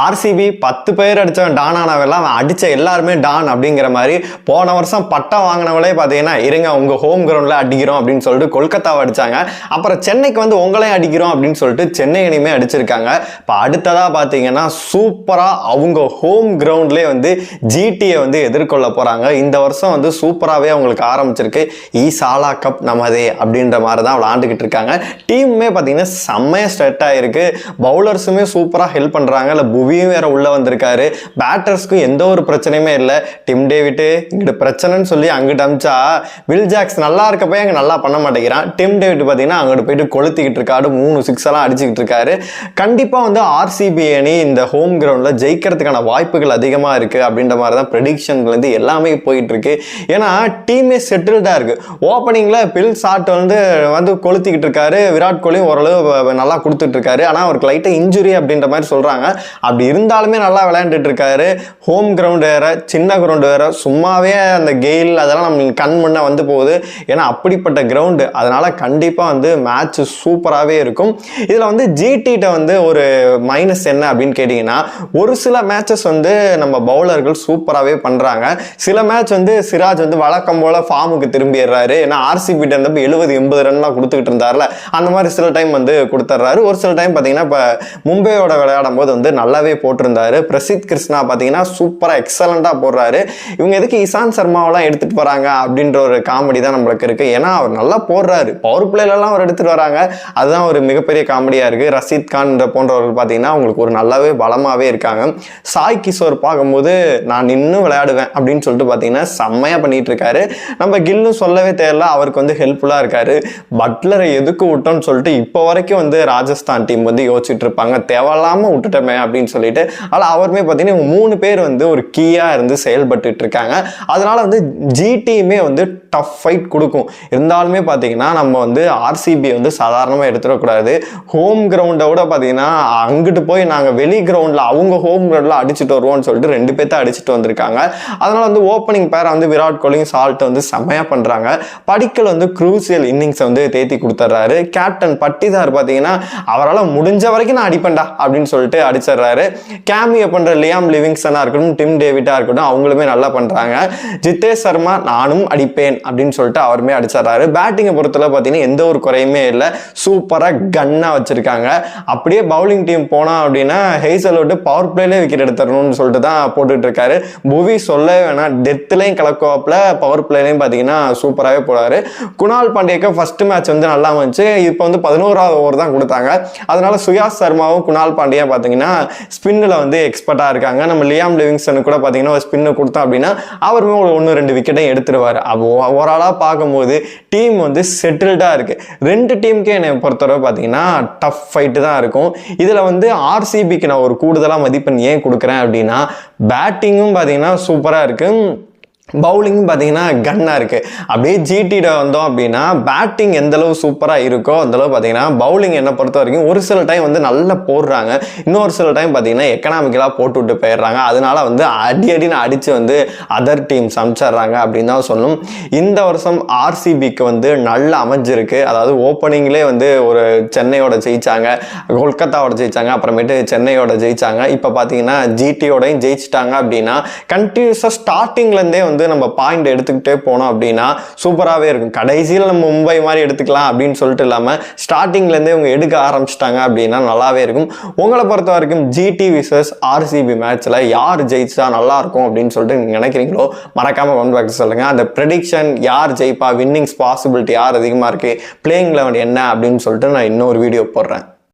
RCB பத்து பேர் அடித்தவன் Don ஆனவெல்லாம் அவன் அடித்த எல்லாருமே டான் அப்படிங்கிற மாதிரி போன வருஷம் பட்டம் வாங்கினவங்களே பார்த்தீங்கன்னா இருங்க உங்கள் ஹோம் கிரவுண்டில் அடிக்கிறோம் அப்படின்னு சொல்லிட்டு கொல்கத்தாவை அடித்தாங்க அப்புறம் சென்னைக்கு வந்து உங்களையும் அடிக்கிறோம் அப்படின்னு சொல்லிட்டு சென்னை அணியுமே அடிச்சிருக்காங்க. இப்போ அடுத்ததாக பார்த்தீங்கன்னா சூப்பராக அவங்க ஹோம் கிரவுண்ட்லேயே வந்து ஜிடியை வந்து எதிர்கொள்ள போகிறாங்க இந்த வருஷம் வந்து சூப்பராகவே அவங்களுக்கு ஆரம்பிச்சிருக்கு. ஈ சாலா கப் நமதே அப்படின்ற மாதிரி தான் விளாண்டுக்கிட்டு இருக்காங்க டீமுமே பார்த்தீங்கன்னா செம்மையாக ஸ்ட்ரெட் ஆகிருக்கு பவுலர்ஸுமே சூப்பராக ஹெல்ப் பண்ணுறாங்க இல்லை புவியும் வேற உள்ளே வந்திருக்காரு. பேட்டர்ஸ்க்கும் எந்த ஒரு பிரச்சனையுமே இல்லை. டிம் டேவிட்டு இங்கிட்டு பிரச்சனைன்னு சொல்லி அங்கிட்டு அமிச்சா வில் ஜாக்ஸ் நல்லா இருக்கப்போ அங்கே நல்லா பண்ண மாட்டேங்கிறான். டிம் டேவிட் பார்த்தீங்கன்னா அங்கிட்டு போயிட்டு கொளுத்திக்கிட்டு இருக்காரு. மூணு சிக்ஸ் எல்லாம் அடிச்சுக்கிட்டு இருக்காரு. கண்டிப்பாக வந்து ஆர்சிபி அணி இந்த ஹோம் கிரவுண்டில் ஜெயிக்கிறதுக்கான வாய்ப்புகள் அதிகமாக இருக்குது அப்படின்ற மாதிரி தான் ப்ரெடிக்ஷன்லேருந்து எல்லாமே போயிட்டு இருக்கு. ஏன்னா டீமே செட்டில்டாக இருக்கு. ஓப்பனிங்கில் பில் ஷாட் வந்து வந்து கொளுத்திக்கிட்டு இருக்காரு. விராட் கோலியும் ஓரளவு நல்லா கொடுத்துட்டு இருக்காரு. ஆனால் அவருக்கு லைட்டாக இன்ஜுரி அப்படின்ற மாதிரி சொல்கிறாங்க அப்படி இருந்தாலுமே நல்லா விளையாண்டுட்டு இருக்காரு. ஹோம் கிரவுண்டு வேற சின்ன கிரவுண்டு வேற. சும்மாவே அந்த கெயில் அதெல்லாம் நம்ம கண் முன்ன வந்து போகுது. ஏன்னா அப்படிப்பட்ட கிரவுண்டு அதனால கண்டிப்பாக வந்து மேட்ச் சூப்பராகவே இருக்கும். இதில் வந்து ஜிடிகிட்ட வந்து ஒரு மைனஸ் என்ன அப்படின்னு கேட்டிங்கன்னா ஒரு சில மேட்சஸ் வந்து நம்ம பவுலர்கள் சூப்பராகவே பண்ணுறாங்க சில மேட்ச் வந்து சிராஜ் வந்து வழக்கம் போல் ஃபார்முக்கு திரும்பிடுறாரு. ஏன்னா ஆர்சிபிட்ட இருந்தப்போ எழுபது எண்பது ரன்லாம் கொடுத்துக்கிட்டு இருந்தார்ல. அந்த மாதிரி சில டைம் வந்து கொடுத்துட்றாரு. ஒரு சில டைம் பார்த்தீங்கன்னா இப்போ மும்பையோட விளையாடும் போது வந்து நல்லாவே போட்டிருந்தாரு. பிரசித் கிருஷ்ணா பார்த்தீங்கன்னா சூப்பராக எக்ஸலண்ட்டாக போடுறாரு. இவங்க எதுக்கு இசான் சர்மாவெல்லாம் எடுத்துகிட்டு வராங்க அப்படின்ற ஒரு காமெடி தான் நம்மளுக்கு இருக்குது ஏன்னா அவர் நல்லா போடுறாரு. பவர் பிளேலலாம் அவர் எடுத்துகிட்டு வராங்க. அதுதான் ஒரு மிகப்பெரிய காமெடியாக இருக்குது ரஷீத் கான் போன்றவர்கள் பார்த்தீங்கன்னா அவங்களுக்கு ஒரு நல்லாவே பலமாகவே இருக்காங்க. சாய் கிஷோர் பார்க்கும்போது நான் இன்னும் விளையாடுவேன் அப்படின்னு சொல்லிட்டு பார்த்தீங்கன்னா செம்மையாக பண்ணிகிட்டு இருக்காரு. நம்ம கில்லும் சொல்லவே தேவையில்ல. அவருக்கு வந்து ஹெல்ப்ஃபுல்லாக இருக்காரு. பட்லரை எதுக்கு விட்டோம்னு சொல்லிட்டு இப்போ வரைக்கும் வந்து ராஜஸ்தான் டீம் வந்து யோசிச்சுட்டு இருப்பாங்க. தேவையில்லாமல் விட்டுட்டோமே அப்படின்னு சொல்லிட்டு ஆனால் அவருமே பார்த்தீங்கன்னா இவங்க மூணு பேர் வந்து ஒரு கீயாக இருந்து செயல்பட்டு இருக்காங்க அதனால வந்து ஜிடியுமே வந்து டஃப் ஃபைட் கொடுக்கும். இருந்தாலுமே பார்த்தீங்கன்னா நம்ம வந்து ஆர்சிபி வந்து சாதாரணமாக எடுத்துடக்கூடாது. ஹோம் கிரவுண்டை விட பார்த்தீங்கன்னா அங்கிட்டு போய் நாங்கள் வெளி கிரவுண்டில் அவங்க ஹோம் கிரவுண்டில் அடிச்சுட்டு வருவோம்னு சொல்லிட்டு ரெண்டு பேர்த்த அடிச்சுட்டு வந்திருக்காங்க. அதனால் வந்து ஓப்பனிங் பேரை வந்து விராட் கோலியும் சால்ட் வந்து செம்மையாக பண்ணுறாங்க படிக்கல் வந்து க்ரூசியல் இன்னிங்ஸை வந்து தேத்தி கொடுத்துட்றாரு. கேப்டன் பட்டிதார் பார்த்தீங்கன்னா அவரால் முடிஞ்ச வரைக்கும் நான் அடிப்பேன்டா அப்படின்னு சொல்லிட்டு அடிச்சிடுறாரு. கேமியோ பண்ணுற லியாம் லிவிங்ஸனாக இருக்கட்டும் டிம் டேவிட்டாக இருக்கட்டும் அவங்களுமே நல்லா பண்ணுறாங்க ஜித்தேஷ் சர்மா நானும் அடிப்பேன் அப்படின்னு சொல்லிட்டு அவருமே அடிச்சிடுறாரு. பேட்டிங்கை பொறுத்தல பார்த்தீங்கன்னா எந்த ஒரு குறையுமே இல்லை. சூப்பராக கன்னாக வச்சுருக்காங்க. அப்படியே பவுலிங் டீம் போனால் அப்படின்னா ஹெய்சலோட்டு பவர் பிளேலே விக்கெட் எடுத்துடணும்னு சொல்லிட்டு தான் போட்டுட்டு இருக்காரு. புவி சொல்லவே வேணாம். டெத்துலையும் கலக்கோப்பில் பவர் பிளேலையும் பார்த்தீங்கன்னா சூப்பராகவே போகிறாரு குணால் பாண்டியக்கு ஃபஸ்ட்டு மேட்ச் வந்து நல்லா வந்துச்சு இப்போ வந்து பதினோராவது ஓவர் தான் கொடுத்தாங்க. அதனால சுயாஸ் சர்மாவும் குணால் பாண்டியா பார்த்தீங்கன்னா ஸ்பின்னில் வந்து எக்ஸ்பர்ட்டாக இருக்காங்க. நம்ம லியாம் லிவிங்ஸ்டனுக்கு கூட பார்த்தீங்கன்னா ஒரு ஸ்பின்னு கொடுத்தோம் அப்படின்னா அவருமே ஒரு ஒன்று ரெண்டு விக்கெட்டையும் எடுத்துருவார். அப்போ ஓவராலாக பார்க்கும்போது டீம் வந்து செட்டில்டாக இருக்குது ரெண்டு டீமுக்கே என்னை பொறுத்தவரை பார்த்தீங்கன்னா டஃப் ஃபைட்டு தான் இருக்கும். இதில் வந்து ஆர்சிபிக்கு நான் ஒரு கூடுதலாக மதிப்பெண் ஏன் கொடுக்குறேன் அப்படின்னா பேட்டிங்கும் பார்த்தீங்கன்னா சூப்பராக இருக்குது பவுலிங் பார்த்தீங்கன்னா கன்னாக இருக்குது அப்படியே ஜிடியில் வந்தோம் அப்படின்னா பேட்டிங் எந்தளவு சூப்பராக இருக்கோ அந்தளவு பார்த்தீங்கன்னா பவுலிங் என்னை பொறுத்த வரைக்கும் ஒரு சில டைம் வந்து நல்லா போடுறாங்க. இன்னொரு சில டைம் பார்த்தீங்கன்னா எக்கனாமிக்கலாக போட்டு விட்டு போயிடுறாங்க. அதனால வந்து அடி அடின்னு அடித்து வந்து அதர் டீம் சமைச்சிட்றாங்க அப்படின்னு தான் சொல்லணும் இந்த வருஷம் ஆர்சிபிக்கு வந்து நல்ல அமைஞ்சிருக்கு. அதாவது ஓப்பனிங்லேயே வந்து ஒரு சென்னையோட ஜெயிச்சாங்க. கொல்கத்தாவோட ஜெயிச்சாங்க. அப்புறமேட்டு சென்னையோட ஜெயிச்சாங்க. இப்போ பார்த்தீங்கன்னா ஜிடியோடையும் ஜெயிச்சிட்டாங்க அப்படின்னா கண்டினியூஸாக ஸ்டார்டிங்லேருந்தே வந்து நம்ம பாயிண்ட் எடுத்துக்கிட்டே போனோம் அப்படின்னா சூப்பராகவே இருக்கும். கடைசியில் நம்ம மும்பை மாதிரி எடுத்துக்கலாம் அப்படின்னு சொல்லிட்டு இல்லாமல் ஸ்டார்டிங்லேருந்தே இவங்க எடுக்க ஆரம்பிச்சிட்டாங்க அப்படின்னா நல்லாவே இருக்கும். உங்களை பொறுத்த வரைக்கும் ஜிடி விசஸ் ஆர்சிபி மேட்ச்சில் யார் ஜெயிச்சா நல்லா இருக்கும் அப்படின்னு சொல்லிட்டு நீங்கள் நினைக்கிறீங்களோ மறக்காமல் கொண்டு பாக்ஸ் சொல்லுங்கள் அந்த ப்ரெடிக்ஷன் யார் ஜெயிப்பா வின்னிங்ஸ் பாசிபிலிட்டி யார் அதிகமாக இருக்குது பிளேயிங் லெவன் என்ன அப்படின்னு சொல்லிட்டு நான் இன்னொரு வீடியோ போடுறேன்.